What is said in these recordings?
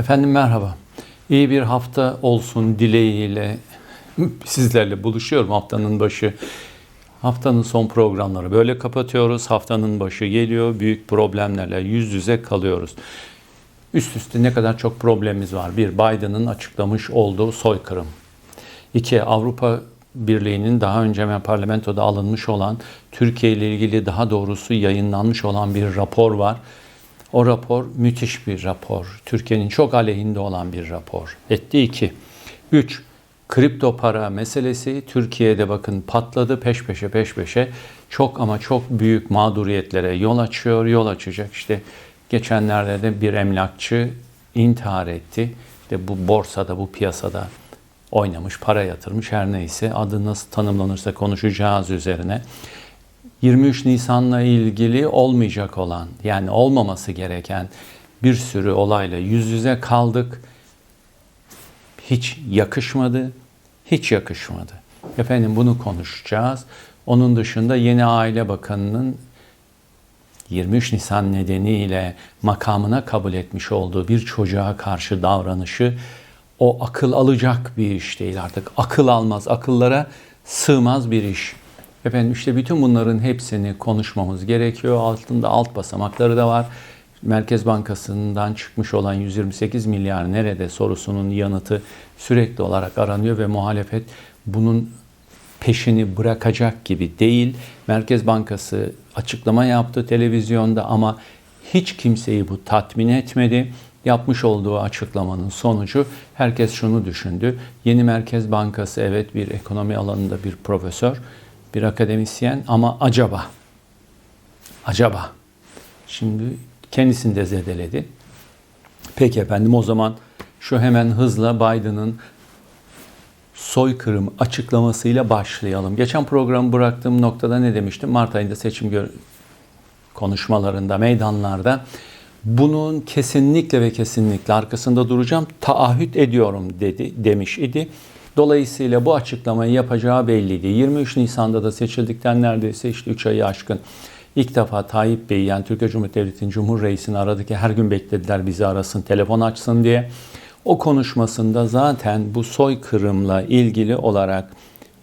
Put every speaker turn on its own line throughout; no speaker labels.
Efendim merhaba. İyi bir hafta olsun dileğiyle sizlerle buluşuyorum haftanın başı. Haftanın son programları böyle kapatıyoruz. Haftanın başı geliyor. Büyük problemlerle yüz yüze kalıyoruz. Üst üste ne kadar çok problemimiz var. Bir, Biden'ın açıklamış olduğu soykırım. İki, Avrupa Birliği'nin daha önce parlamentoda alınmış olan, Türkiye ile ilgili daha doğrusu yayınlanmış olan bir rapor var. O rapor müthiş bir rapor. Türkiye'nin çok aleyhinde olan bir rapor. Etti iki. Üç, kripto para meselesi Türkiye'de bakın patladı peş peşe peş peşe. Çok ama çok büyük mağduriyetlere yol açıyor, yol açacak. İşte geçenlerde de bir emlakçı intihar etti. İşte bu borsada, bu piyasada oynamış, para yatırmış her neyse adı nasıl tanımlanırsa konuşacağız üzerine. 23 Nisan'la ilgili olmayacak olan yani olmaması gereken bir sürü olayla yüz yüze kaldık. Hiç yakışmadı, hiç yakışmadı. Efendim bunu konuşacağız. Onun dışında yeni Aile Bakanı'nın 23 Nisan nedeniyle makamına kabul etmiş olduğu bir çocuğa karşı davranışı o akıl alacak bir iş değil artık. Akıl almaz, akıllara sığmaz bir iş. Efendim işte bütün bunların hepsini konuşmamız gerekiyor. Altında alt basamakları da var. Merkez Bankası'ndan çıkmış olan 128 milyar nerede sorusunun yanıtı sürekli olarak aranıyor ve muhalefet bunun peşini bırakacak gibi değil. Merkez Bankası açıklama yaptı televizyonda ama hiç kimseyi bu tatmin etmedi. Yapmış olduğu açıklamanın sonucu herkes şunu düşündü. Yeni Merkez Bankası evet bir ekonomi alanında bir profesör, bir akademisyen ama acaba acaba şimdi kendisini de zedeledi. Peki efendim o zaman şu hemen hızla Biden'ın soykırım açıklamasıyla başlayalım. Geçen programı bıraktığım noktada ne demiştim? Mart ayında seçim konuşmalarında, meydanlarda bunun kesinlikle ve kesinlikle arkasında duracağım, taahhüt ediyorum dedi demiş idi. Dolayısıyla bu açıklamayı yapacağı belliydi. 23 Nisan'da da seçildikten neredeyse işte 3 ayı aşkın ilk defa Tayyip Bey yani Türkiye Cumhuriyeti Devleti'nin Cumhur Reisi'ni aradı ki her gün beklediler bizi arasın, telefon açsın diye. O konuşmasında zaten bu soykırımla ilgili olarak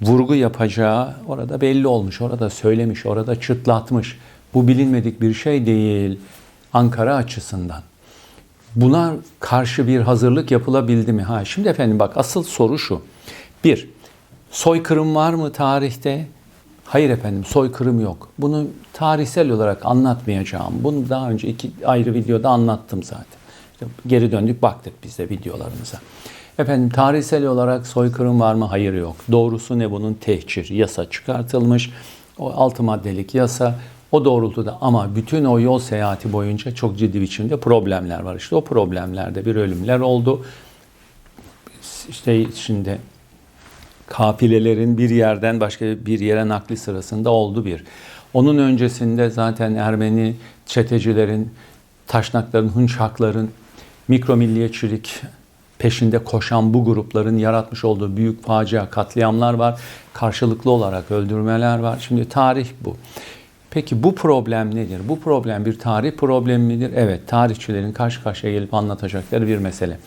vurgu yapacağı orada belli olmuş, orada söylemiş, orada çıtlatmış. Bu bilinmedik bir şey değil Ankara açısından. Buna karşı bir hazırlık yapılabildi mi? Ha, şimdi efendim bak asıl soru şu. Bir, soykırım var mı tarihte? Hayır efendim soykırım yok. Bunu tarihsel olarak anlatmayacağım. Bunu daha önce iki ayrı videoda anlattım zaten. İşte geri döndük baktık biz de videolarımıza. Efendim tarihsel olarak soykırım var mı? Hayır yok. Doğrusu ne bunun? Tehcir. Yasa çıkartılmış. O altı maddelik yasa o doğrultuda ama bütün o yol seyahati boyunca çok ciddi biçimde problemler var. İşte o problemlerde bir ölümler oldu. İşte şimdi kafilelerin bir yerden başka bir yere nakli sırasında oldu bir. Onun öncesinde zaten Ermeni çetecilerin, taşnakların, hınçakların, mikro milliyetçilik peşinde koşan bu grupların yaratmış olduğu büyük facia, katliamlar var. Karşılıklı olarak öldürmeler var. Şimdi tarih bu. Peki bu problem nedir? Bu problem bir tarih problemi midir? Evet, tarihçilerin karşı karşıya gelip anlatacakları bir mesele.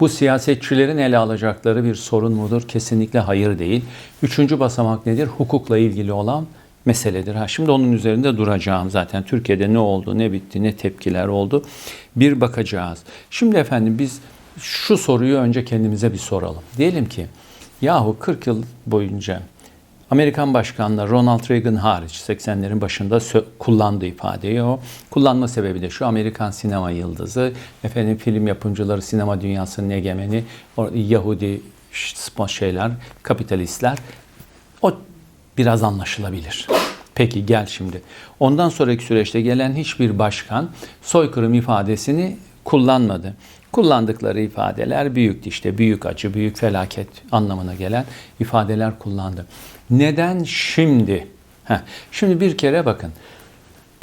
Bu siyasetçilerin ele alacakları bir sorun mudur? Kesinlikle hayır değil. Üçüncü basamak nedir? Hukukla ilgili olan meseledir. Ha, şimdi onun üzerinde duracağım zaten. Türkiye'de ne oldu, ne bitti, ne tepkiler oldu bir bakacağız. Şimdi efendim biz şu soruyu önce kendimize bir soralım. Diyelim ki yahu 40 yıl boyunca Amerikan başkanları Ronald Reagan hariç 80'lerin başında kullandığı ifadeyi o. Kullanma sebebi de şu Amerikan sinema yıldızı, efendim film yapımcıları, sinema dünyasının egemeni, Yahudi şeyler, kapitalistler. O biraz anlaşılabilir. Peki gel şimdi. Ondan sonraki süreçte gelen hiçbir başkan soykırım ifadesini kullanmadı. Kullandıkları ifadeler büyüktü işte büyük acı, büyük felaket anlamına gelen ifadeler kullandı. Neden şimdi? Heh, şimdi bir kere bakın.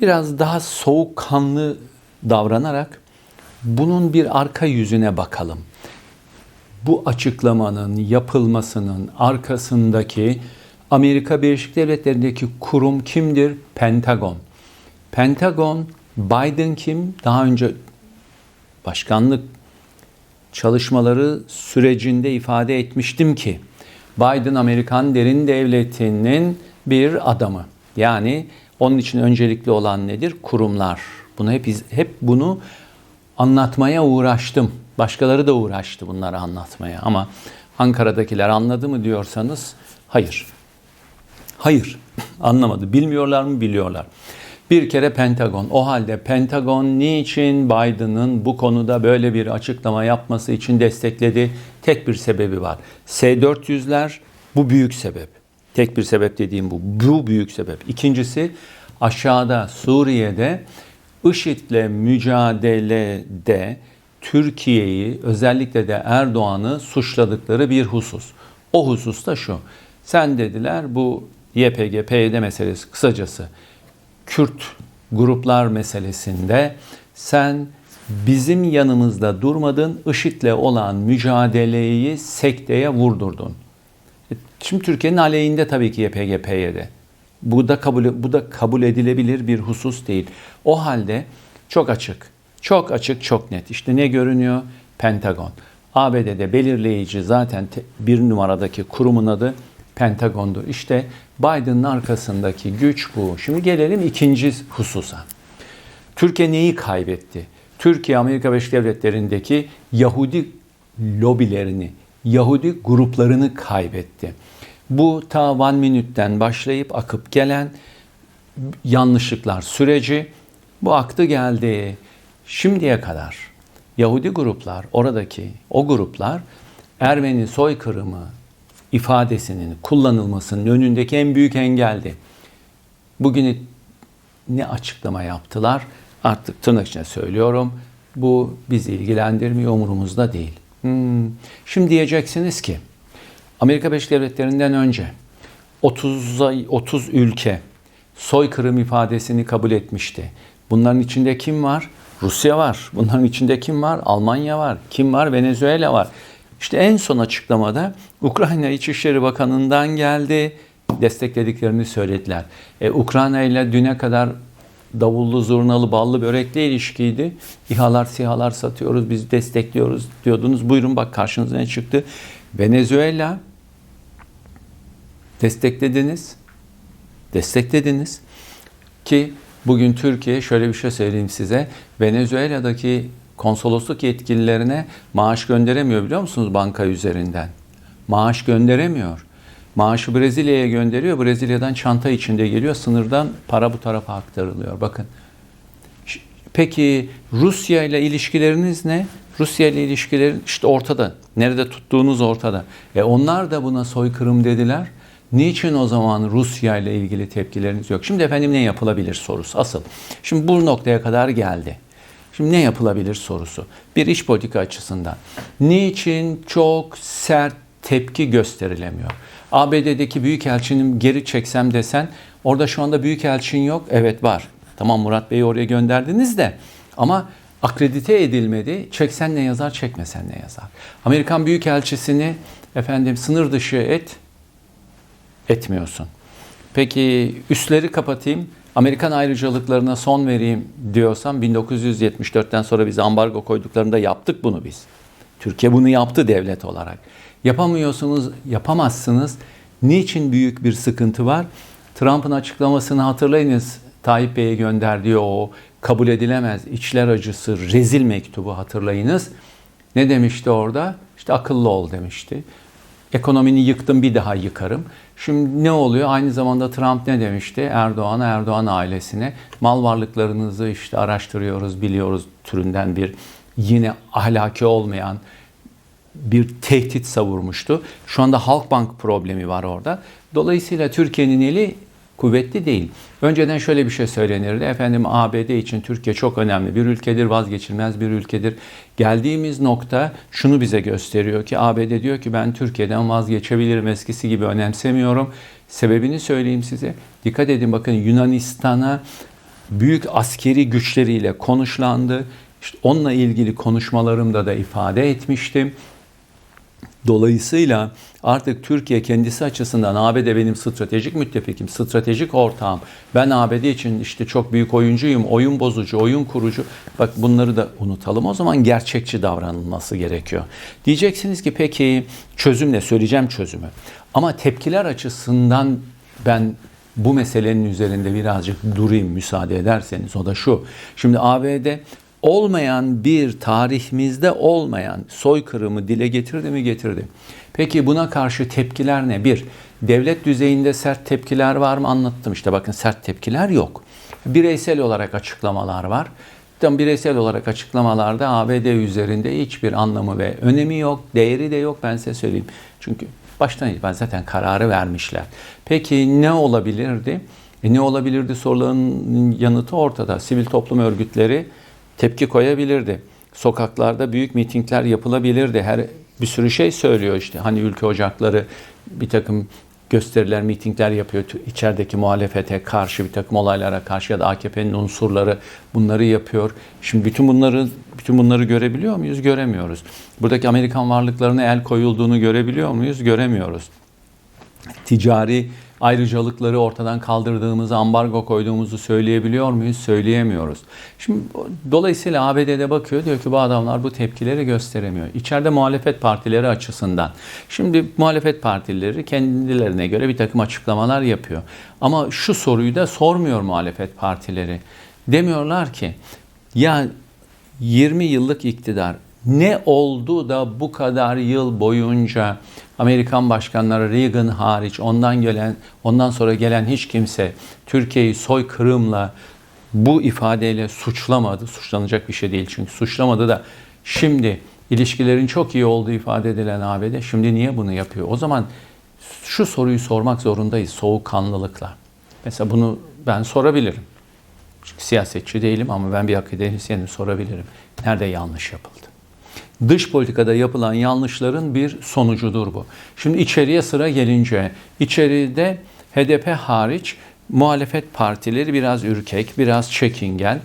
Biraz daha soğukkanlı davranarak bunun bir arka yüzüne bakalım. Bu açıklamanın yapılmasının arkasındaki Amerika Birleşik Devletleri'ndeki kurum kimdir? Pentagon. Pentagon, Biden kim? Daha önce başkanlık çalışmaları sürecinde ifade etmiştim ki Biden Amerikan derin devletinin bir adamı. Yani onun için öncelikli olan nedir? Kurumlar. Bunu hep hep bunu anlatmaya uğraştım. Başkaları da uğraştı bunları anlatmaya ama Ankara'dakiler anladı mı diyorsanız hayır. Hayır. Anlamadı. Bilmiyorlar mı? Biliyorlar. Bir kere Pentagon. O halde Pentagon niçin Biden'ın bu konuda böyle bir açıklama yapması için destekledi? Tek bir sebebi var. S-400'ler bu büyük sebep. Tek bir sebep dediğim bu. Bu büyük sebep. İkincisi aşağıda Suriye'de IŞİD'le mücadelede Türkiye'yi özellikle de Erdoğan'ı suçladıkları bir husus. O husus da şu. Sen dediler bu YPG, PYD meselesi kısacası Kürt gruplar meselesinde sen bizim yanımızda durmadın, IŞİD'le olan mücadeleyi sekteye vurdurdun. E, şimdi Türkiye'nin aleyhinde tabii ki YPG, PYD. Bu da kabul bu da kabul edilebilir bir husus değil. O halde çok açık. Çok açık, çok net. İşte ne görünüyor? Pentagon. ABD'de belirleyici zaten bir numaradaki kurumun adı Pentagon'dur. İşte Biden'ın arkasındaki güç bu. Şimdi gelelim ikinci hususa. Türkiye neyi kaybetti? Türkiye Amerika Birleşik Devletleri'ndeki Yahudi lobilerini, Yahudi gruplarını kaybetti. Bu ta One Minute'den başlayıp akıp gelen yanlışlıklar süreci bu aktı geldi. Şimdiye kadar Yahudi gruplar, oradaki o gruplar Ermeni soykırımı ifadesinin kullanılmasının önündeki en büyük engeldi. Bugün ne açıklama yaptılar? Artık tırnak içine söylüyorum. Bu bizi ilgilendirmiyor, umurumuzda değil. Hmm. Şimdi diyeceksiniz ki Amerika Birleşik Devletleri'nden önce 30 30 ülke soykırım ifadesini kabul etmişti. Bunların içinde kim var? Rusya var. Bunların içinde kim var? Almanya var. Kim var? Venezuela var. İşte en son açıklamada Ukrayna İçişleri Bakanı'ndan geldi. Desteklediklerini söylediler. E, Ukrayna ile düne kadar davullu, zurnalı, ballı börekli ilişkiydi. İHA'lar, SİHA'lar satıyoruz, biz destekliyoruz diyordunuz. Buyurun bak karşınıza ne çıktı. Venezuela desteklediniz. Desteklediniz. Ki bugün Türkiye şöyle bir şey söyleyeyim size. Venezuela'daki konsolosluk yetkililerine maaş gönderemiyor biliyor musunuz banka üzerinden? Maaş gönderemiyor. Maaşı Brezilya'ya gönderiyor. Brezilya'dan çanta içinde geliyor. Sınırdan para bu tarafa aktarılıyor. Bakın. Peki Rusya ile ilişkileriniz ne? Rusya ile ilişkiler işte ortada. Nerede tuttuğunuz ortada. E onlar da buna soykırım dediler. Niçin o zaman Rusya ile ilgili tepkileriniz yok? Şimdi efendim ne yapılabilir sorusu asıl. Şimdi bu noktaya kadar geldi. Şimdi ne yapılabilir sorusu. Bir iş politika açısından. Niçin çok sert tepki gösterilemiyor? ABD'deki büyükelçinin geri çeksem desen orada şu anda büyükelçin yok. Evet var. Tamam Murat Bey'i oraya gönderdiniz de ama akredite edilmedi. Çeksen ne yazar, çekmesen ne yazar. Amerikan Büyükelçisini efendim sınır dışı et, etmiyorsun. Peki üstleri kapatayım, Amerikan ayrıcalıklarına son vereyim diyorsam 1974'ten sonra biz ambargo koyduklarında yaptık bunu biz. Türkiye bunu yaptı devlet olarak. Yapamıyorsunuz, yapamazsınız. Niçin büyük bir sıkıntı var? Trump'ın açıklamasını hatırlayınız. Tayyip Bey'e gönderdiği o kabul edilemez içler acısı rezil mektubu hatırlayınız. Ne demişti orada? İşte akıllı ol demişti. Ekonomini yıktım bir daha yıkarım. Şimdi ne oluyor? Aynı zamanda Trump ne demişti? Erdoğan'a, Erdoğan ailesine mal varlıklarınızı işte araştırıyoruz, biliyoruz türünden bir yine ahlaki olmayan bir tehdit savurmuştu. Şu anda Halkbank problemi var orada. Dolayısıyla Türkiye'nin eli kuvvetli değil. Önceden şöyle bir şey söylenirdi. Efendim ABD için Türkiye çok önemli bir ülkedir, vazgeçilmez bir ülkedir. Geldiğimiz nokta şunu bize gösteriyor ki ABD diyor ki ben Türkiye'den vazgeçebilirim eskisi gibi önemsemiyorum. Sebebini söyleyeyim size. Dikkat edin bakın Yunanistan'a büyük askeri güçleriyle konuşlandı. İşte onunla ilgili konuşmalarımda da ifade etmiştim. Dolayısıyla artık Türkiye kendisi açısından ABD benim stratejik müttefikim, stratejik ortağım. Ben ABD için işte çok büyük oyuncuyum, oyun bozucu, oyun kurucu. Bak bunları da unutalım. O zaman gerçekçi davranılması gerekiyor. Diyeceksiniz ki peki çözüm ne? Söyleyeceğim çözümü. Ama tepkiler açısından ben bu meselenin üzerinde birazcık durayım müsaade ederseniz. O da şu. Şimdi ABD olmayan bir tarihimizde olmayan soykırımı dile getirdi mi getirdi. Peki buna karşı tepkiler ne? Bir, devlet düzeyinde sert tepkiler var mı? Anlattım işte bakın sert tepkiler yok. Bireysel olarak açıklamalar var. Bireysel olarak açıklamalarda ABD üzerinde hiçbir anlamı ve önemi yok, değeri de yok ben size söyleyeyim. Çünkü baştan itibaren zaten kararı vermişler. Peki ne olabilirdi? E ne olabilirdi sorularının yanıtı ortada. Sivil toplum örgütleri tepki koyabilirdi. Sokaklarda büyük mitingler yapılabilirdi. Her bir sürü şey söylüyor işte. Hani ülke ocakları bir takım gösteriler, mitingler yapıyor. İçerideki muhalefete karşı, bir takım olaylara karşı ya da AKP'nin unsurları bunları yapıyor. Şimdi bütün bunları bütün bunları görebiliyor muyuz? Göremiyoruz. Buradaki Amerikan varlıklarına el koyulduğunu görebiliyor muyuz? Göremiyoruz. Ticari ayrıcalıkları ortadan kaldırdığımızı, ambargo koyduğumuzu söyleyebiliyor muyuz? Söyleyemiyoruz. Şimdi dolayısıyla ABD'de bakıyor diyor ki bu adamlar bu tepkileri gösteremiyor. İçeride muhalefet partileri açısından. Şimdi muhalefet partileri kendilerine göre bir takım açıklamalar yapıyor. Ama şu soruyu da sormuyor muhalefet partileri. Demiyorlar ki ya 20 yıllık iktidar ne oldu da bu kadar yıl boyunca Amerikan başkanları Reagan hariç ondan gelen ondan sonra gelen hiç kimse Türkiye'yi soykırımla bu ifadeyle suçlamadı. Suçlanacak bir şey değil çünkü suçlamadı da şimdi ilişkilerin çok iyi olduğu ifade edilen ABD şimdi niye bunu yapıyor? O zaman şu soruyu sormak zorundayız soğukkanlılıkla. Mesela bunu ben sorabilirim. Çünkü siyasetçi değilim ama ben bir akademisyenim sorabilirim. Nerede yanlış yapıldı? Dış politikada yapılan yanlışların bir sonucudur bu. Şimdi içeriye sıra gelince, içeride HDP hariç muhalefet partileri biraz ürkek, biraz çekingen.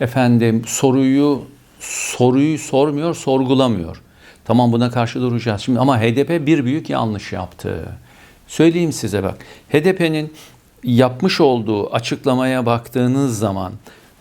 Efendim soruyu soruyu sormuyor, sorgulamıyor. Tamam buna karşı duracağız. Şimdi ama HDP bir büyük yanlış yaptı. Söyleyeyim size bak. HDP'nin yapmış olduğu açıklamaya baktığınız zaman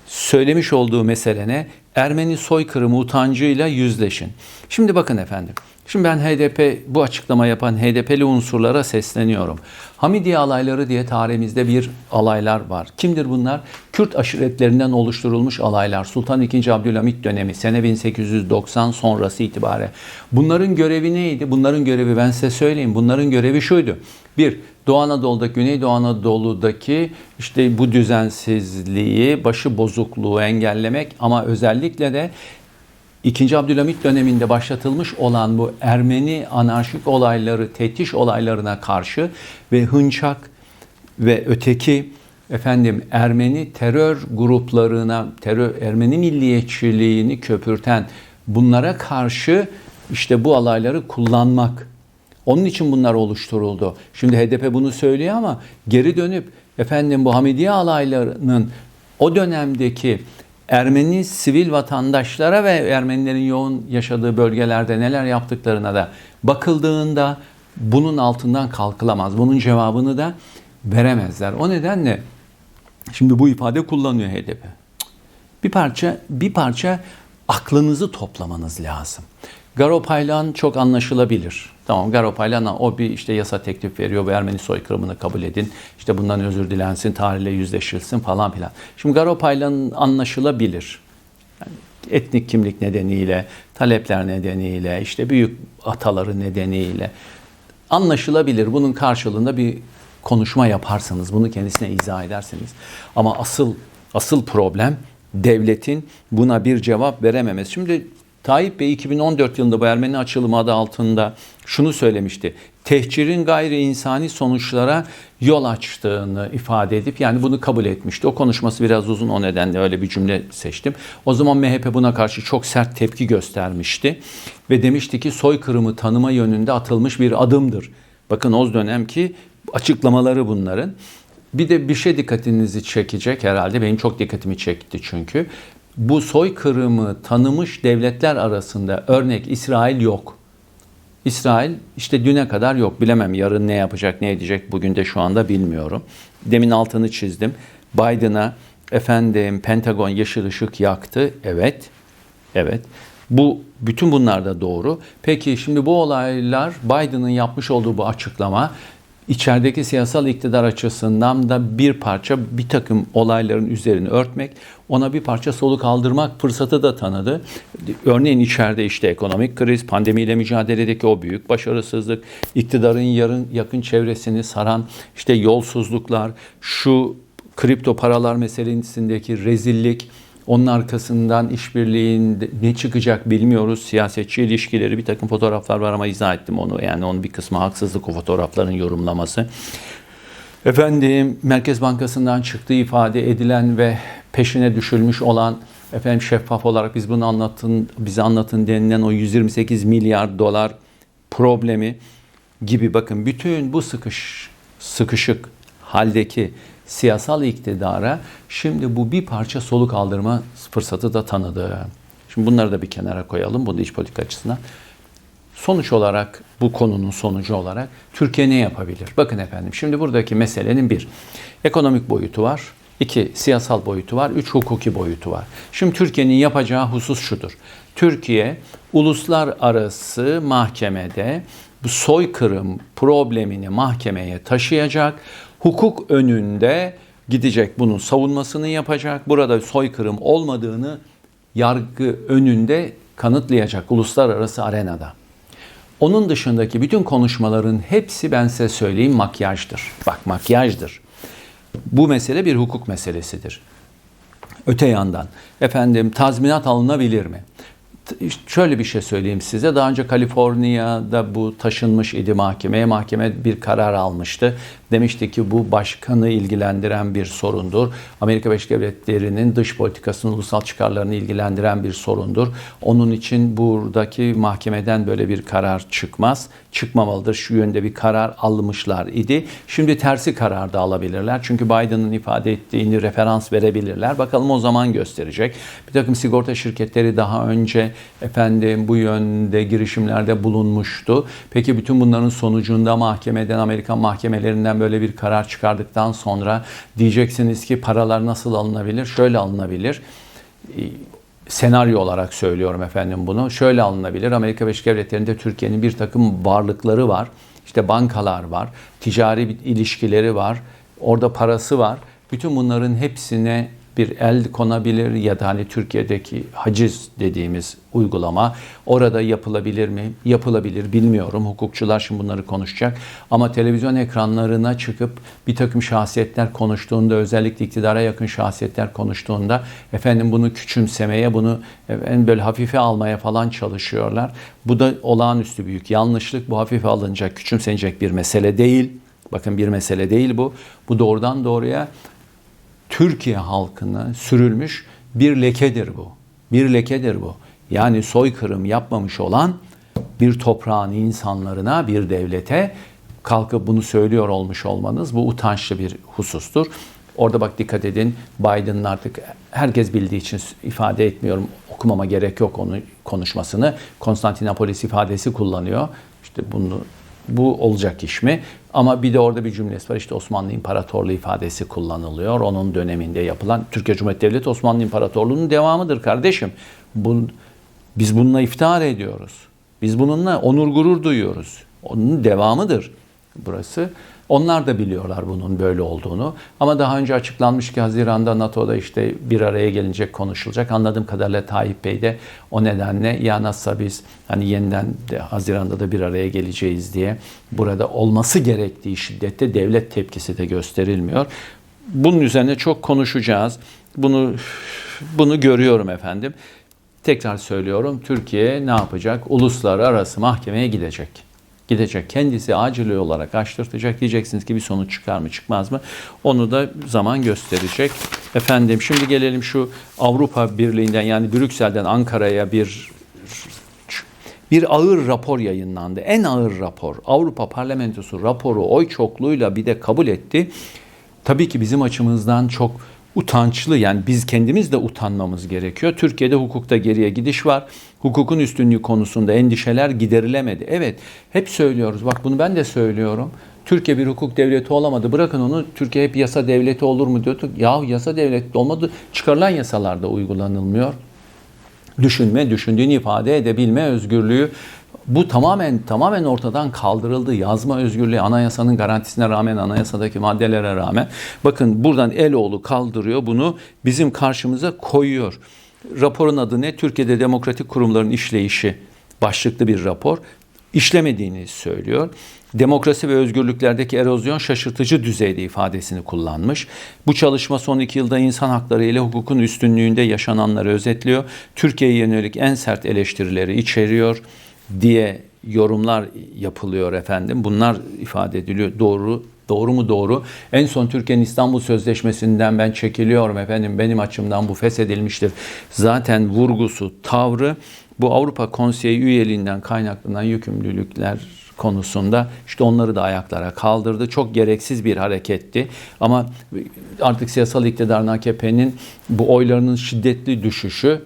söylemiş olduğu mesele ne? Ermeni soykırımı utancıyla yüzleşin. Şimdi bakın efendim. Şimdi ben HDP bu açıklama yapan HDP'li unsurlara sesleniyorum. Hamidiye alayları diye tarihimizde bir alaylar var. Kimdir bunlar? Kürt aşiretlerinden oluşturulmuş alaylar. Sultan II. Abdülhamit dönemi sene 1890 sonrası itibare. Bunların görevi neydi? Bunların görevi ben size söyleyeyim. Bunların görevi şuydu. Bir, Doğu Anadolu'daki, Güneydoğu Anadolu'daki işte bu düzensizliği, başı bozukluğu engellemek ama özellikle de İkinci Abdülhamit döneminde başlatılmış olan bu Ermeni anarşik olayları, tetiş olaylarına karşı ve hınçak ve öteki efendim Ermeni terör gruplarına, terör Ermeni milliyetçiliğini köpürten bunlara karşı işte bu alayları kullanmak. Onun için bunlar oluşturuldu. Şimdi HDP bunu söylüyor ama geri dönüp efendim bu Hamidiye alaylarının o dönemdeki Ermeni sivil vatandaşlara ve Ermenilerin yoğun yaşadığı bölgelerde neler yaptıklarına da bakıldığında bunun altından kalkılamaz. Bunun cevabını da veremezler. O nedenle şimdi bu ifade kullanıyor HDP. Bir parça bir parça aklınızı toplamanız lazım. Garo Paylan çok anlaşılabilir. Tamam Garo Paylan o bir işte yasa teklif veriyor ve Ermeni soykırımını kabul edin. İşte bundan özür dilensin, tarihle yüzleşilsin falan filan. Şimdi Garo Paylan anlaşılabilir. Yani etnik kimlik nedeniyle, talepler nedeniyle, işte büyük ataları nedeniyle anlaşılabilir. Bunun karşılığında bir konuşma yaparsınız. Bunu kendisine izah edersiniz. Ama asıl asıl problem devletin buna bir cevap verememesi. Şimdi Tayyip Bey 2014 yılında bu Ermeni açılımı adı altında şunu söylemişti. Tehcirin gayri insani sonuçlara yol açtığını ifade edip yani bunu kabul etmişti. O konuşması biraz uzun o nedenle öyle bir cümle seçtim. O zaman MHP buna karşı çok sert tepki göstermişti ve demişti ki soykırımı tanıma yönünde atılmış bir adımdır. Bakın o dönemki açıklamaları bunların. Bir de bir şey dikkatinizi çekecek herhalde. Benim çok dikkatimi çekti çünkü bu soykırımı tanımış devletler arasında örnek İsrail yok. İsrail işte düne kadar yok bilemem yarın ne yapacak ne edecek bugün de şu anda bilmiyorum. Demin altını çizdim. Biden'a efendim Pentagon yeşil ışık yaktı. Evet. Evet. Bu bütün bunlar da doğru. Peki şimdi bu olaylar Biden'ın yapmış olduğu bu açıklama içerideki siyasal iktidar açısından da bir parça bir takım olayların üzerini örtmek, ona bir parça soluk aldırmak fırsatı da tanıdı. Örneğin içeride işte ekonomik kriz, pandemiyle mücadeledeki o büyük başarısızlık, iktidarın yarın yakın çevresini saran işte yolsuzluklar, şu kripto paralar meselesindeki rezillik, onun arkasından işbirliğinde ne çıkacak bilmiyoruz. Siyasetçi ilişkileri bir takım fotoğraflar var ama izah ettim onu. Yani onun bir kısmı haksızlık o fotoğrafların yorumlaması. Efendim Merkez Bankası'ndan çıktığı ifade edilen ve peşine düşülmüş olan efendim şeffaf olarak biz bunu anlatın, bize anlatın denilen o 128 milyar dolar problemi gibi bakın bütün bu sıkış sıkışık haldeki siyasal iktidara şimdi bu bir parça soluk aldırma fırsatı da tanıdı. Şimdi bunları da bir kenara koyalım bunu iç politika açısından. Sonuç olarak bu konunun sonucu olarak Türkiye ne yapabilir? Bakın efendim şimdi buradaki meselenin bir ekonomik boyutu var. iki siyasal boyutu var. Üç hukuki boyutu var. Şimdi Türkiye'nin yapacağı husus şudur. Türkiye uluslararası mahkemede bu soykırım problemini mahkemeye taşıyacak. Hukuk önünde gidecek bunun savunmasını yapacak. Burada soykırım olmadığını yargı önünde kanıtlayacak uluslararası arenada. Onun dışındaki bütün konuşmaların hepsi ben size söyleyeyim makyajdır. Bak makyajdır. Bu mesele bir hukuk meselesidir. Öte yandan efendim tazminat alınabilir mi? Şöyle bir şey söyleyeyim size. Daha önce Kaliforniya'da bu taşınmış idi mahkemeye. Mahkeme bir karar almıştı. Demişti ki bu başkanı ilgilendiren bir sorundur. Amerika Birleşik Devletleri'nin dış politikasının ulusal çıkarlarını ilgilendiren bir sorundur. Onun için buradaki mahkemeden böyle bir karar çıkmaz. Çıkmamalıdır. Şu yönde bir karar almışlar idi. Şimdi tersi karar da alabilirler. Çünkü Biden'ın ifade ettiğini referans verebilirler. Bakalım o zaman gösterecek. Bir takım sigorta şirketleri daha önce efendim bu yönde girişimlerde bulunmuştu. Peki bütün bunların sonucunda mahkemeden, Amerikan mahkemelerinden böyle bir karar çıkardıktan sonra diyeceksiniz ki paralar nasıl alınabilir? Şöyle alınabilir ee, senaryo olarak söylüyorum efendim bunu. Şöyle alınabilir. Amerika Birleşik Devletleri'nde Türkiye'nin bir takım varlıkları var. İşte bankalar var, ticari ilişkileri var, orada parası var. Bütün bunların hepsine bir el konabilir ya da hani Türkiye'deki haciz dediğimiz uygulama orada yapılabilir mi? Yapılabilir bilmiyorum. Hukukçular şimdi bunları konuşacak. Ama televizyon ekranlarına çıkıp bir takım şahsiyetler konuştuğunda özellikle iktidara yakın şahsiyetler konuştuğunda efendim bunu küçümsemeye bunu efendim böyle hafife almaya falan çalışıyorlar. Bu da olağanüstü büyük yanlışlık. Bu hafife alınacak, küçümsenecek bir mesele değil. Bakın bir mesele değil bu. Bu doğrudan doğruya Türkiye halkına sürülmüş bir lekedir bu. Bir lekedir bu. Yani soykırım yapmamış olan bir toprağın insanlarına, bir devlete kalkıp bunu söylüyor olmuş olmanız bu utançlı bir husustur. Orada bak dikkat edin Biden'ın artık herkes bildiği için ifade etmiyorum okumama gerek yok onu konuşmasını. Konstantinopolis ifadesi kullanıyor. İşte bunu bu olacak iş mi? Ama bir de orada bir cümlesi var. İşte Osmanlı İmparatorluğu ifadesi kullanılıyor. Onun döneminde yapılan Türkiye Cumhuriyeti Devleti Osmanlı İmparatorluğu'nun devamıdır kardeşim. Bu, biz bununla iftihar ediyoruz. Biz bununla onur gurur duyuyoruz. Onun devamıdır burası. Onlar da biliyorlar bunun böyle olduğunu. Ama daha önce açıklanmış ki Haziran'da NATO'da işte bir araya gelinecek konuşulacak. Anladığım kadarıyla Tayyip Bey de o nedenle ya nasılsa biz hani yeniden de Haziran'da da bir araya geleceğiz diye burada olması gerektiği şiddette devlet tepkisi de gösterilmiyor. Bunun üzerine çok konuşacağız. Bunu bunu görüyorum efendim. Tekrar söylüyorum Türkiye ne yapacak? Uluslararası mahkemeye gidecek gidecek. Kendisi acil olarak açtırtacak. Diyeceksiniz ki bir sonuç çıkar mı çıkmaz mı? Onu da zaman gösterecek. Efendim şimdi gelelim şu Avrupa Birliği'nden yani Brüksel'den Ankara'ya bir bir ağır rapor yayınlandı. En ağır rapor. Avrupa Parlamentosu raporu oy çokluğuyla bir de kabul etti. Tabii ki bizim açımızdan çok utançlı yani biz kendimiz de utanmamız gerekiyor. Türkiye'de hukukta geriye gidiş var. Hukukun üstünlüğü konusunda endişeler giderilemedi. Evet hep söylüyoruz bak bunu ben de söylüyorum. Türkiye bir hukuk devleti olamadı. Bırakın onu Türkiye hep yasa devleti olur mu diyorduk. Ya yasa devleti olmadı. Çıkarılan yasalarda uygulanılmıyor. Düşünme, düşündüğünü ifade edebilme özgürlüğü bu tamamen tamamen ortadan kaldırıldı. Yazma özgürlüğü anayasanın garantisine rağmen, anayasadaki maddelere rağmen. Bakın buradan Eloğlu kaldırıyor bunu bizim karşımıza koyuyor. Raporun adı ne? Türkiye'de demokratik kurumların işleyişi başlıklı bir rapor. İşlemediğini söylüyor. Demokrasi ve özgürlüklerdeki erozyon şaşırtıcı düzeyde ifadesini kullanmış. Bu çalışma son iki yılda insan hakları ile hukukun üstünlüğünde yaşananları özetliyor. Türkiye'ye yönelik en sert eleştirileri içeriyor diye yorumlar yapılıyor efendim. Bunlar ifade ediliyor. Doğru Doğru mu doğru? En son Türkiye'nin İstanbul Sözleşmesi'nden ben çekiliyorum efendim. Benim açımdan bu feshedilmiştir. Zaten vurgusu, tavrı bu Avrupa Konseyi üyeliğinden kaynaklanan yükümlülükler konusunda işte onları da ayaklara kaldırdı. Çok gereksiz bir hareketti. Ama artık siyasal iktidarın AKP'nin bu oylarının şiddetli düşüşü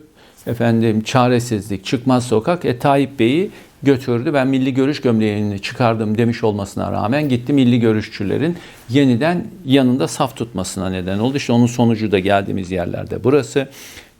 efendim çaresizlik, çıkmaz sokak e, Tayyip Bey'i götürdü. Ben milli görüş gömleğini çıkardım demiş olmasına rağmen gitti milli görüşçülerin yeniden yanında saf tutmasına neden oldu. İşte onun sonucu da geldiğimiz yerlerde burası.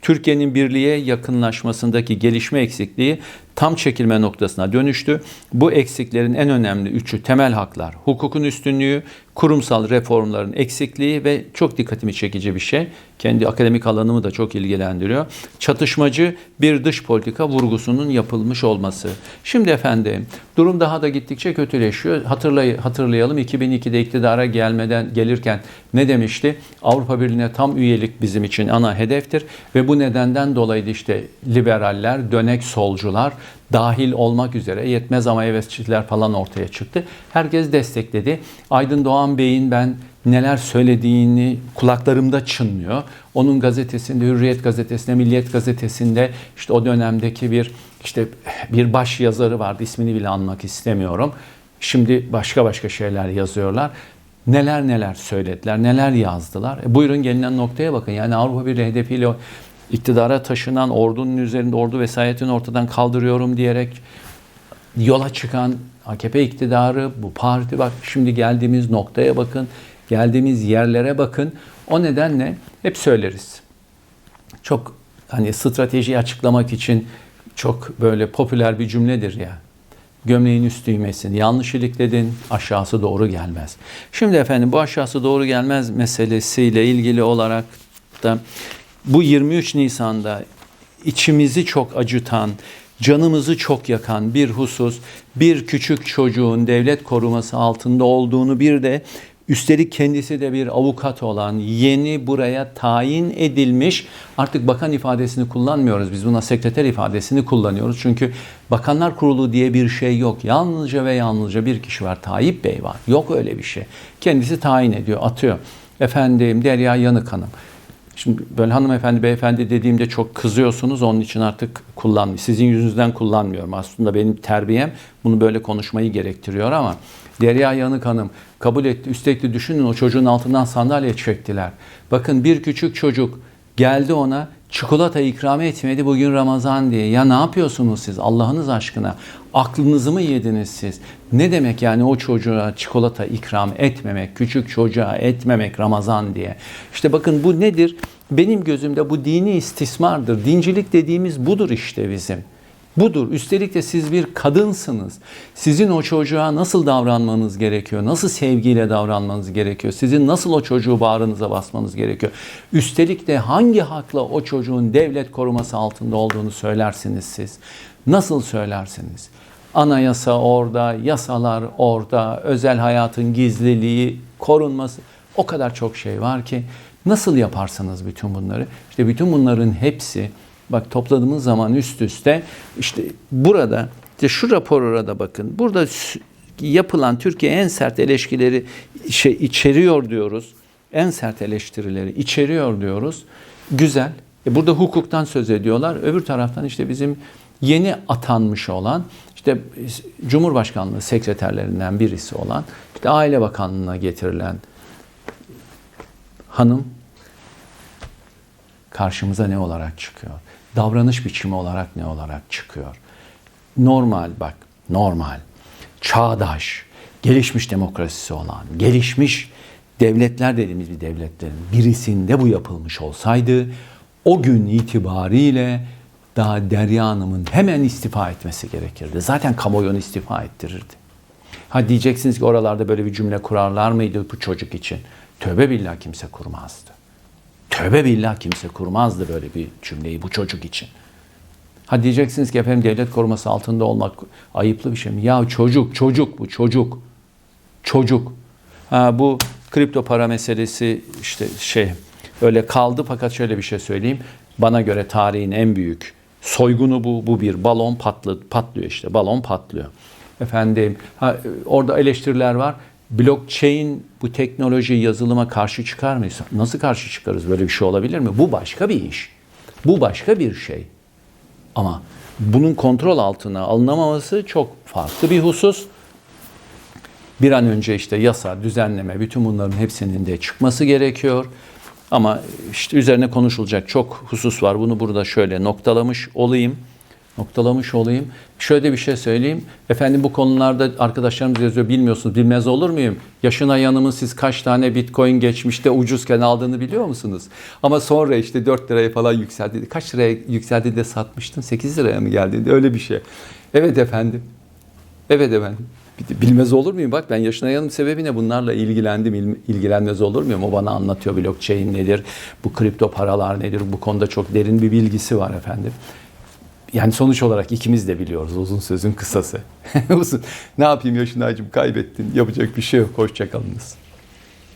Türkiye'nin birliğe yakınlaşmasındaki gelişme eksikliği tam çekilme noktasına dönüştü. Bu eksiklerin en önemli üçü temel haklar, hukukun üstünlüğü, kurumsal reformların eksikliği ve çok dikkatimi çekici bir şey. Kendi akademik alanımı da çok ilgilendiriyor. Çatışmacı bir dış politika vurgusunun yapılmış olması. Şimdi efendim durum daha da gittikçe kötüleşiyor. Hatırlay hatırlayalım 2002'de iktidara gelmeden gelirken ne demişti? Avrupa Birliği'ne tam üyelik bizim için ana hedeftir ve bu nedenden dolayı işte liberaller, dönek solcular dahil olmak üzere yetmez ama evetçiler falan ortaya çıktı. Herkes destekledi. Aydın Doğan Bey'in ben neler söylediğini kulaklarımda çınlıyor. Onun gazetesinde, Hürriyet gazetesinde, Milliyet gazetesinde işte o dönemdeki bir işte bir baş yazarı vardı. İsmini bile anmak istemiyorum. Şimdi başka başka şeyler yazıyorlar. Neler neler söylediler, neler yazdılar. E buyurun gelinen noktaya bakın. Yani Avrupa Birliği hedefiyle iktidara taşınan ordunun üzerinde ordu vesayetini ortadan kaldırıyorum diyerek yola çıkan AKP iktidarı, bu parti bak şimdi geldiğimiz noktaya bakın, geldiğimiz yerlere bakın. O nedenle hep söyleriz. Çok hani strateji açıklamak için çok böyle popüler bir cümledir ya. Gömleğin üst düğmesini yanlış ilikledin, aşağısı doğru gelmez. Şimdi efendim bu aşağısı doğru gelmez meselesiyle ilgili olarak da bu 23 Nisan'da içimizi çok acıtan, canımızı çok yakan bir husus, bir küçük çocuğun devlet koruması altında olduğunu bir de üstelik kendisi de bir avukat olan, yeni buraya tayin edilmiş, artık bakan ifadesini kullanmıyoruz. Biz buna sekreter ifadesini kullanıyoruz. Çünkü Bakanlar Kurulu diye bir şey yok. Yalnızca ve yalnızca bir kişi var. Tayyip Bey var. Yok öyle bir şey. Kendisi tayin ediyor, atıyor. Efendim Derya Yanık Hanım. Şimdi böyle hanımefendi, beyefendi dediğimde çok kızıyorsunuz. Onun için artık kullanmıyorum. Sizin yüzünüzden kullanmıyorum. Aslında benim terbiyem bunu böyle konuşmayı gerektiriyor ama Derya Yanık Hanım kabul etti. Üstelik de düşünün o çocuğun altından sandalye çektiler. Bakın bir küçük çocuk geldi ona çikolata ikram etmedi bugün Ramazan diye. Ya ne yapıyorsunuz siz Allah'ınız aşkına? Aklınızı mı yediniz siz? Ne demek yani o çocuğa çikolata ikram etmemek, küçük çocuğa etmemek Ramazan diye. İşte bakın bu nedir? Benim gözümde bu dini istismardır. Dincilik dediğimiz budur işte bizim. Budur. Üstelik de siz bir kadınsınız. Sizin o çocuğa nasıl davranmanız gerekiyor? Nasıl sevgiyle davranmanız gerekiyor? Sizin nasıl o çocuğu bağrınıza basmanız gerekiyor? Üstelik de hangi hakla o çocuğun devlet koruması altında olduğunu söylersiniz siz? Nasıl söylersiniz? Anayasa orada, yasalar orada, özel hayatın gizliliği, korunması o kadar çok şey var ki nasıl yaparsınız bütün bunları? İşte bütün bunların hepsi Bak topladığımız zaman üst üste işte burada işte şu rapora da bakın. Burada yapılan Türkiye en sert eleştirileri şey içeriyor diyoruz. En sert eleştirileri içeriyor diyoruz. Güzel. E burada hukuktan söz ediyorlar. Öbür taraftan işte bizim yeni atanmış olan işte Cumhurbaşkanlığı sekreterlerinden birisi olan işte Aile Bakanlığı'na getirilen hanım karşımıza ne olarak çıkıyor? Davranış biçimi olarak ne olarak çıkıyor? Normal bak, normal, çağdaş, gelişmiş demokrasisi olan, gelişmiş devletler dediğimiz bir devletlerin birisinde bu yapılmış olsaydı o gün itibariyle daha Derya Hanım'ın hemen istifa etmesi gerekirdi. Zaten kamuoyunu istifa ettirirdi. Ha diyeceksiniz ki oralarda böyle bir cümle kurarlar mıydı bu çocuk için? Tövbe billah kimse kurmazdı. Tövbe billah kimse kurmazdı böyle bir cümleyi bu çocuk için. Ha diyeceksiniz ki efendim devlet koruması altında olmak ayıplı bir şey mi? Ya çocuk, çocuk bu çocuk. Çocuk. Ha bu kripto para meselesi işte şey öyle kaldı fakat şöyle bir şey söyleyeyim. Bana göre tarihin en büyük soygunu bu. Bu bir balon patlı, patlıyor işte. Balon patlıyor. Efendim ha, orada eleştiriler var. Blockchain bu teknoloji yazılıma karşı çıkar mıyız? Nasıl karşı çıkarız? Böyle bir şey olabilir mi? Bu başka bir iş. Bu başka bir şey. Ama bunun kontrol altına alınamaması çok farklı bir husus. Bir an önce işte yasa, düzenleme, bütün bunların hepsinin de çıkması gerekiyor. Ama işte üzerine konuşulacak çok husus var. Bunu burada şöyle noktalamış olayım. Noktalamış olayım. Şöyle bir şey söyleyeyim. Efendim bu konularda arkadaşlarımız yazıyor bilmiyorsunuz. Bilmez olur muyum? Yaşına yanımın siz kaç tane bitcoin geçmişte ucuzken aldığını biliyor musunuz? Ama sonra işte 4 liraya falan yükseldi. Kaç liraya yükseldi de satmıştın? 8 liraya mı geldi? Öyle bir şey. Evet efendim. Evet efendim. Bilmez olur muyum? Bak ben yaşına yanım sebebi ne? Bunlarla ilgilendim. il- ilgilenmez olur muyum? O bana anlatıyor blockchain nedir? Bu kripto paralar nedir? Bu konuda çok derin bir bilgisi var efendim. Yani sonuç olarak ikimiz de biliyoruz uzun sözün kısası. Ne yapayım yaşın ağacım kaybettin. Yapacak bir şey yok. Hoşçakalınız.